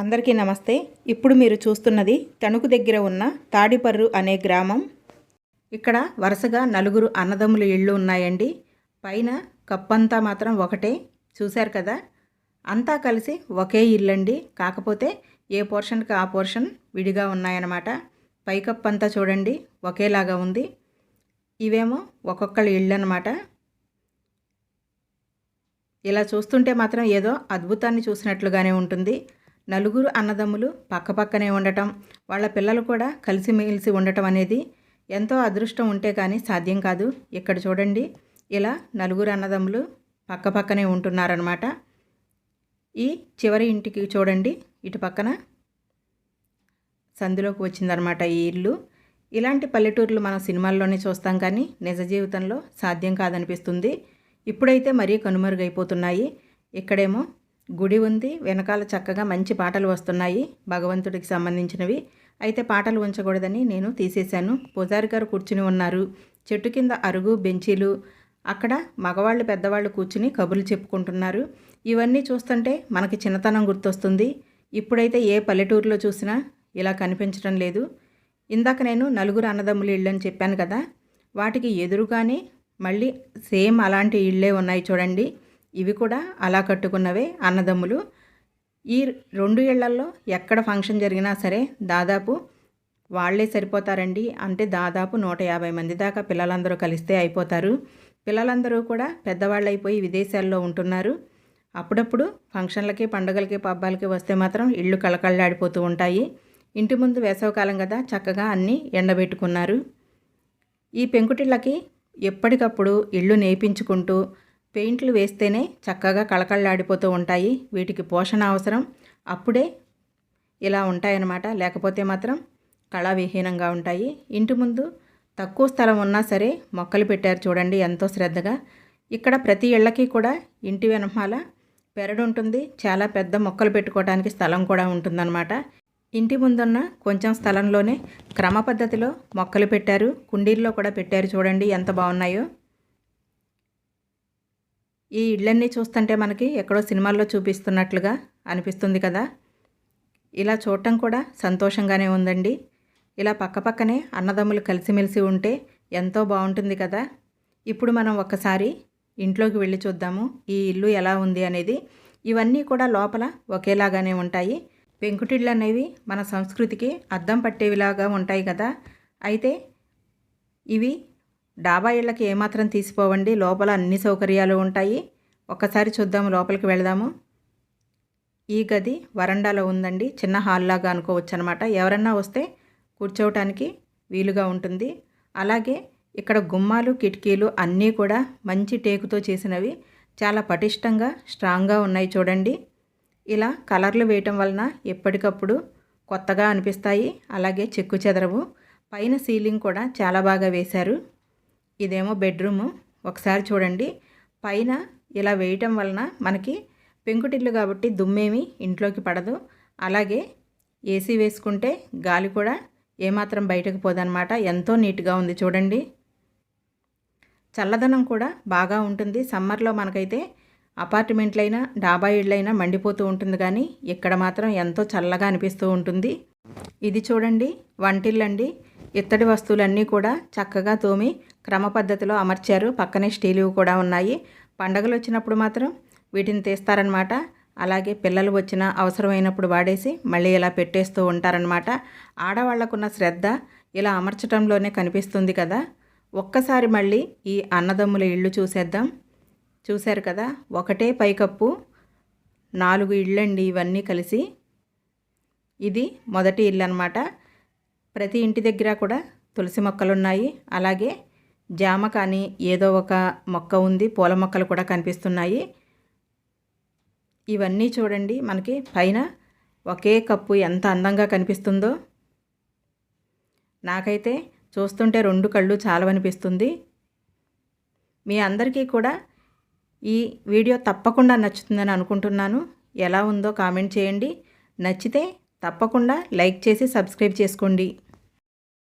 అందరికీ నమస్తే. ఇప్పుడు మీరు చూస్తున్నది తణుకు దగ్గర ఉన్న తాడిపర్రు అనే గ్రామం. ఇక్కడ వరుసగా నలుగురు అన్నదమ్ముల ఇళ్ళు ఉన్నాయండి. పైన కప్పంతా మాత్రం ఒకటే. చూశారు కదా? అంతా కలిసి ఒకే ఇల్లండి. కాకపోతే ఏ పోర్షన్కి ఆ పోర్షన్ విడిగా ఉన్నాయన్నమాట. పైకప్పంతా చూడండి ఒకేలాగా ఉంది. ఇవేమో ఒక్కొక్కళ్ళ ఇళ్ళు అనమాట ఇలా చూస్తుంటే మాత్రం ఏదో అద్భుతాన్ని చూసినట్లుగానే ఉంటుంది. నలుగురు అన్నదమ్ములు పక్కపక్కనే ఉండటం వాళ్ళ పిల్లలు కూడా కలిసిమెలిసి ఉండటం అనేది ఎంతో అదృష్టం ఉంటే కానీ సాధ్యం కాదు. ఇక్కడ చూడండి ఇలా నలుగురు అన్నదమ్ములు పక్కపక్కనే ఉంటున్నారనమాట ఈ చివరి ఇంటికి చూడండి ఇటు పక్కన సందులోకి వచ్చిందనమాట ఈ ఇల్లు. ఇలాంటి పల్లెటూర్లు మనం సినిమాల్లోనే చూస్తాం కానీ నిజ జీవితంలో సాధ్యం కాదనిపిస్తుంది. ఇప్పుడైతే మరీ కనుమరుగైపోతున్నాయి. ఇక్కడేమో గుడి ఉంది. వెనకాల చక్కగా మంచి పాటలు వస్తున్నాయి. భగవంతుడికి సంబంధించినవి. అయితే పాటలు ఉంచకూడదని నేను తీసేశాను. పూజారి గారు కూర్చుని ఉన్నారు. చెట్టు కింద అరుగు బెంచీలు. అక్కడ మగవాళ్ళు పెద్దవాళ్ళు కూర్చుని కబుర్లు చెప్పుకుంటున్నారు. ఇవన్నీ చూస్తుంటే మనకి చిన్నతనం గుర్తొస్తుంది. ఇప్పుడైతే ఏ పల్లెటూరులో చూసినా ఇలా కనిపించడం లేదు. ఇందాక నేను నలుగురు అన్నదమ్ములు ఇళ్ళు అని చెప్పాను కదా. వాటికి ఎదురుగానే మళ్ళీ సేమ్ అలాంటి ఇళ్ళే ఉన్నాయి చూడండి. ఇవి కూడా అలా కట్టుకున్నవే అన్నదమ్ములు. ఈ రెండు ఇళ్ళల్లో ఎక్కడ ఫంక్షన్ జరిగినా సరే దాదాపు వాళ్ళే సరిపోతారండి. అంటే దాదాపు నూట యాభై మంది దాకా పిల్లలందరూ కలిస్తే అయిపోతారు. పిల్లలందరూ కూడా పెద్దవాళ్ళు అయిపోయి విదేశాల్లో ఉంటున్నారు. అప్పుడప్పుడు ఫంక్షన్లకి పండుగలకి పబ్బాలకి వస్తే మాత్రం ఇళ్ళు కళకళ్ళాడిపోతూ ఉంటాయి. ఇంటి ముందు వేసవకాలం కదా చక్కగా అన్నీ ఎండబెట్టుకున్నారు. ఈ పెంకుటిళ్ళకి ఎప్పటికప్పుడు ఇళ్ళు నేపించుకుంటూ పెయింట్లు వేస్తేనే చక్కగా కళకళలాడిపోతూ ఉంటాయి. వీటికి పోషణ అవసరం. అప్పుడే ఇలా ఉంటాయన్నమాట. లేకపోతే మాత్రం కళావిహీనంగా ఉంటాయి. ఇంటి ముందు తక్కువ స్థలం ఉన్నా సరే మొక్కలు పెట్టారు చూడండి ఎంతో శ్రద్ధగా. ఇక్కడ ప్రతి ఇళ్ళకి కూడా ఇంటి వెనమాల పెరడు ఉంటుంది. చాలా పెద్ద మొక్కలు పెట్టుకోవడానికి స్థలం కూడా ఉంటుందన్నమాట. ఇంటి ముందున్న కొంచెం స్థలంలోనే క్రమ పద్ధతిలో మొక్కలు పెట్టారు. కుండీల్లో కూడా పెట్టారు చూడండి ఎంత బాగున్నాయో. ఈ ఇళ్ళన్నీ చూస్తుంటే మనకి ఎక్కడో సినిమాల్లో చూపిస్తున్నట్లుగా అనిపిస్తుంది కదా. ఇలా చూడటం కూడా సంతోషంగానే ఉందండి. ఇలా పక్కపక్కనే అన్నదమ్ములు కలిసిమెలిసి ఉంటే ఎంతో బాగుంటుంది కదా. ఇప్పుడు మనం ఒక్కసారి ఇంట్లోకి వెళ్ళి చూద్దాము. ఈ ఇల్లు ఎలా ఉంది అనేది. ఇవన్నీ కూడా లోపల ఒకేలాగానే ఉంటాయి. పెంకుటిళ్ళు అనేవి మన సంస్కృతికి అద్దం పట్టేవిలాగా ఉంటాయి కదా. అయితే ఇవి డాబా ఇళ్ళకి ఏమాత్రం తీసిపోవండి. లోపల అన్ని సౌకర్యాలు ఉంటాయి. ఒక్కసారి చూద్దాము లోపలికి వెళదాము. ఈ గది వరండాలో ఉందండి. చిన్న హాల్లాగా అనుకోవచ్చు అనమాట ఎవరన్నా వస్తే కూర్చోవటానికి వీలుగా ఉంటుంది. అలాగే ఇక్కడ గుమ్మాలు కిటికీలు అన్నీ కూడా మంచి టేకుతో చేసినవి. చాలా పటిష్టంగా స్ట్రాంగ్గా ఉన్నాయి చూడండి. ఇలా కలర్లు వేయటం వలన ఎప్పటికప్పుడు కొత్తగా అనిపిస్తాయి. అలాగే చెక్కు చెదరవు. పైన సీలింగ్ కూడా చాలా బాగా వేశారు. ఇదేమో బెడ్రూము. ఒకసారి చూడండి. పైన ఇలా వేయటం వలన మనకి పెంకుటిల్లు కాబట్టి దుమ్మేమి ఇంట్లోకి పడదు. అలాగే ఏసీ వేసుకుంటే గాలి కూడా ఏమాత్రం బయటకు పోదనమాట ఎంతో నీట్గా ఉంది చూడండి. చల్లదనం కూడా బాగా ఉంటుంది. సమ్మర్లో మనకైతే అపార్ట్మెంట్లైనా డాబా ఇళ్ళైనా మండిపోతూ ఉంటుంది కానీ ఇక్కడ మాత్రం ఎంతో చల్లగా అనిపిస్తూ ఉంటుంది. ఇది చూడండి. వంటిల్లండి ఇత్తడి వస్తువులన్నీ కూడా చక్కగా తోమి క్రమ పద్ధతిలో అమర్చారు. పక్కనే స్టీలు కూడా ఉన్నాయి. పండగలు వచ్చినప్పుడు మాత్రం వీటిని తీస్తారనమాట అలాగే పిల్లలు వచ్చిన అవసరమైనప్పుడు వాడేసి మళ్ళీ ఇలా పెట్టేస్తూ ఉంటారనమాట ఆడవాళ్ళకున్న శ్రద్ధ ఇలా అమర్చడంలోనే కనిపిస్తుంది కదా. ఒక్కసారి మళ్ళీ ఈ అన్నదమ్ముల ఇళ్ళు చూసేద్దాం. చూశారు కదా? ఒకటే పైకప్పు నాలుగు ఇళ్ళండి ఇవన్నీ కలిసి. ఇది మొదటి ఇల్లు అనమాట ప్రతి ఇంటి దగ్గర కూడా తులసి మొక్కలు ఉన్నాయి అలాగే జామ కానీ ఏదో ఒక మొక్క ఉంది పూల మొక్కలు కూడా కనిపిస్తున్నాయి. ఇవన్నీ చూడండి మనకి పైన ఒకే కప్పు ఎంత అందంగా కనిపిస్తుందో. నాకైతే చూస్తుంటే రెండు కళ్ళు చాలవనిపిస్తుంది మీ అందరికీ కూడా ఈ వీడియో తప్పకుండా నచ్చుతుందని అనుకుంటున్నాను. ఎలా ఉందో కామెంట్ చేయండి. నచ్చితే తప్పకుండా లైక్ చేసి సబ్స్క్రైబ్ చేసుకోండి.